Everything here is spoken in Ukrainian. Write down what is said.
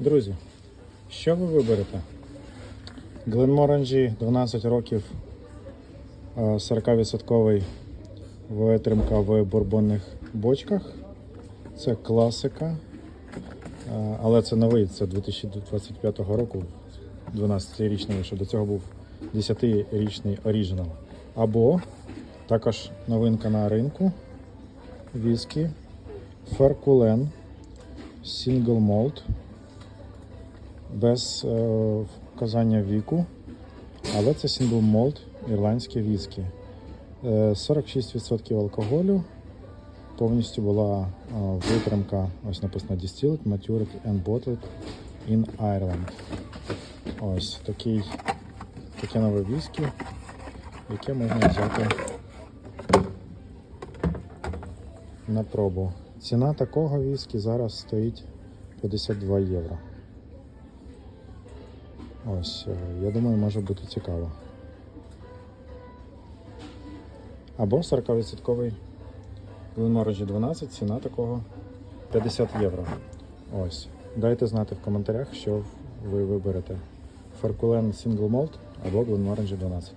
Друзі, що ви виберете? Гленморанджі 12 років, е, 40% витримка в бурбонних бочках. Це класика. Е, Але це новий, це 2025 року, 12-річний, вийшов. До цього був 10-річний оригінал. Або також новинка на ринку. Віскі Феркулен Single Malt без е, вказання віку, але це Single Malt ірландське віскі. Е, 46% алкоголю. Повністю була е, витримка, ось написано Distilled, Matured and Bottled in Ireland. Ось такий, таке нове віскі, яке можна взяти на пробу. Ціна такого віскі зараз стоїть 52 євро. Ось, е, я думаю, може бути цікаво. Або 40-відсотковий Glenmorangie 12, ціна такого 50 євро. Ось. Дайте знати в коментарях, що ви виберете. Фаркулен Single Malt або Гленморанджі 12.